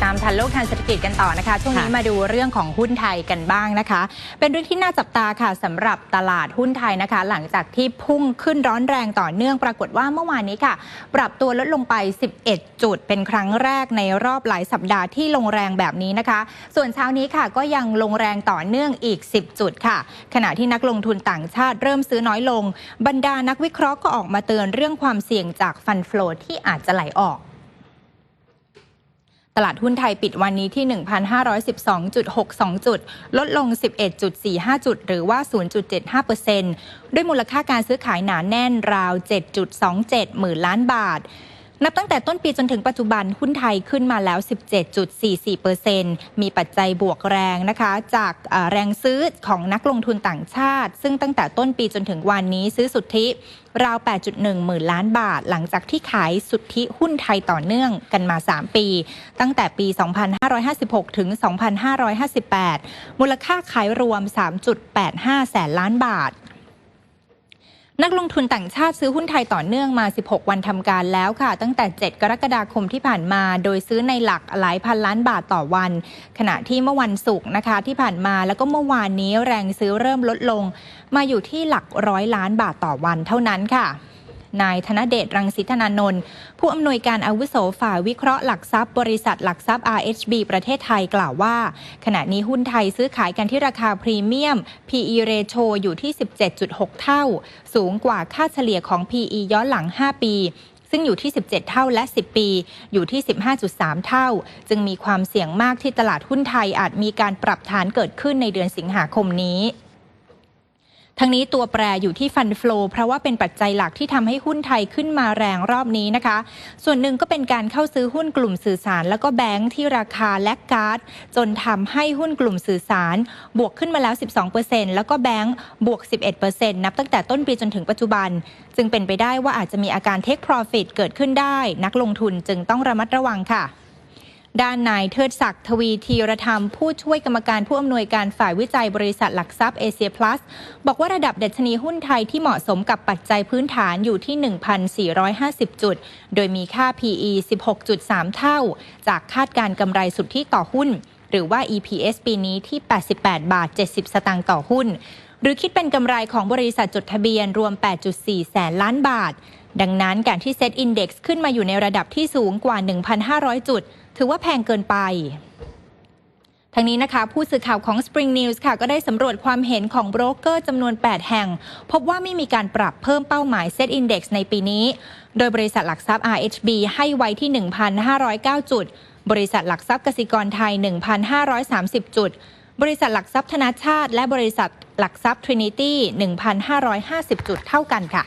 ชันโลกทางเศรษฐกิจกันต่อนะคะ ช่วงนี้ค่ะมาดูเรื่องของหุ้นไทยกันบ้างนะคะ เป็นเรื่องที่น่าจับตาค่ะสำหรับตลาดหุ้นไทยนะคะ หลังจากที่พุ่งขึ้นร้อนแรงต่อเนื่องปรากฏว่าเมื่อวานนี้ค่ะ ปรับตัวลดลงไป 11 จุด เป็นครั้งแรกในรอบหลายสัปดาห์ที่ลงแรงแบบนี้นะคะ ส่วนเช้านี้ค่ะ ก็ยังลงแรงต่อเนื่องอีก 10 จุดค่ะ ขณะที่นักลงทุนต่างชาติเริ่มซื้อน้อยลง บรรดานักวิเคราะห์ก็ออกมาเตือนเรื่องความเสี่ยงจากฟันเฟลอที่อาจจะไหลออก ตลาดหุ้นไทยปิดวันนี้ที่ 1,512.62 จุด ลดลง 11.45 จุด หรือว่า 0.75%ด้วยมูลค่าการซื้อขายหนาแน่นราว 7.27 หมื่นล้านบาท นับตั้งแต่ต้นปีจนถึงปัจจุบันหุ้นไทยขึ้นมาแล้ว 17.44%มีปัจจัยบวกแรงนะคะ จากแรงซื้อของนักลงทุนต่างชาติ ซึ่งตั้งแต่ต้นปีจนถึงวันนี้ซื้อสุทธิราว 8.1 หมื่นล้านบาท หลังจากที่ขายสุทธิหุ้นไทยต่อเนื่องกันมา 3 ปี ตั้งแต่ปี 2556 ถึง 2558 มูลค่าขายรวม 3.85 แสนล้านบาท นักลงทุนต่างชาติซื้อหุ้นไทยต่อเนื่องมา 16 วันทำการแล้วค่ะ ตั้งแต่ 7 กรกฎาคมที่ผ่านมา โดยซื้อในหลักหลายพันล้านบาทต่อวัน ขณะที่เมื่อวันศุกร์นะคะที่ผ่านมาแล้วก็เมื่อวานนี้แรงซื้อเริ่มลดลง มาอยู่ที่หลักร้อยล้านบาทต่อวันเท่านั้นค่ะ นายธนเดชรังสิธนานนท์ผู้อำนวยการอาวุโสฝ่ายวิเคราะห์หลักทรัพย์บริษัทหลักทรัพย์ RHB ประเทศไทยกล่าวว่า ขณะนี้หุ้นไทยซื้อขายกันที่ราคาพรีเมียม PE ratio อยู่ที่ 17.6 เท่า สูงกว่าค่าเฉลี่ยของ PE ย้อนหลัง 5 ปีซึ่งอยู่ที่ 17 เท่าและ 10 ปี อยู่ที่ 15.3 เท่า จึงมีความเสี่ยงมากที่ตลาดหุ้นไทยอาจมีการปรับฐานเกิดขึ้นในเดือนสิงหาคมนี้ ทั้งนี้ตัวแปรอยู่ที่ฟันฟลอเพราะว่าเป็นปัจจัยหลักที่ทำให้หุ้นไทยขึ้นมาแรงรอบนี้นะคะ ส่วนหนึ่งก็เป็นการเข้าซื้อหุ้นกลุ่มสื่อสาร แล้วก็แบงค์ที่ราคาและการ์ดจนทำให้หุ้นกลุ่มสื่อสาร บวกขึ้นมาแล้ว 12%แล้วก็แบงค์บวก 11%นับตั้งแต่ต้นปีจนถึงปัจจุบัน จึงเป็นไปได้ว่าอาจจะมีอาการ take profit เกิดขึ้นได้ นักลงทุนจึงต้องระมัดระวังค่ะ ด้านนายเทิดศักดิ์ทวีธีรธรรม ผู้ช่วยกรรมการผู้อำนวยการฝ่ายวิจัยบริษัทหลักทรัพย์เอเชียพลัสบอกว่าระดับดัชนีหุ้นไทยที่เหมาะสมกับปัจจัยพื้นฐานอยู่ที่ 1,450 จุด โดยมีค่า PE 16.3 เท่า จากคาดการกำไรสุทธิต่อหุ้น หรือว่า EPS ปีนี้ที่ 88 บาท 70 สตางค์ต่อหุ้น หรือคิดเป็นกำไรของบริษัทจดทะเบียนรวม 8.4 แสนล้านบาท ดังนั้นการที่เซตอินดี x ขึ้นมาอยู่ในระดับที่สูงกว่า 1,500 จุด ถือว่าแพงเกินไป ทั้งนี้นะคะ ผู้สื่อข่าวของ Spring News ค่ะ ก็ได้สำรวจความเห็นของโบรกเกอร์จำนวน 8 แห่ง พบว่าไม่มีการปรับเพิ่มเป้าหมาย Set Index ในปีนี้ โดยบริษัทหลักทรัพย์ RHB ให้ไว้ที่ 1,509 จุด บริษัทหลักทรัพย์กสิกรไทย 1,530 จุด บริษัทหลักทรัพย์ธนาชาติ และบริษัทหลักทรัพย์ Trinity 1,550 จุดเท่ากันค่ะ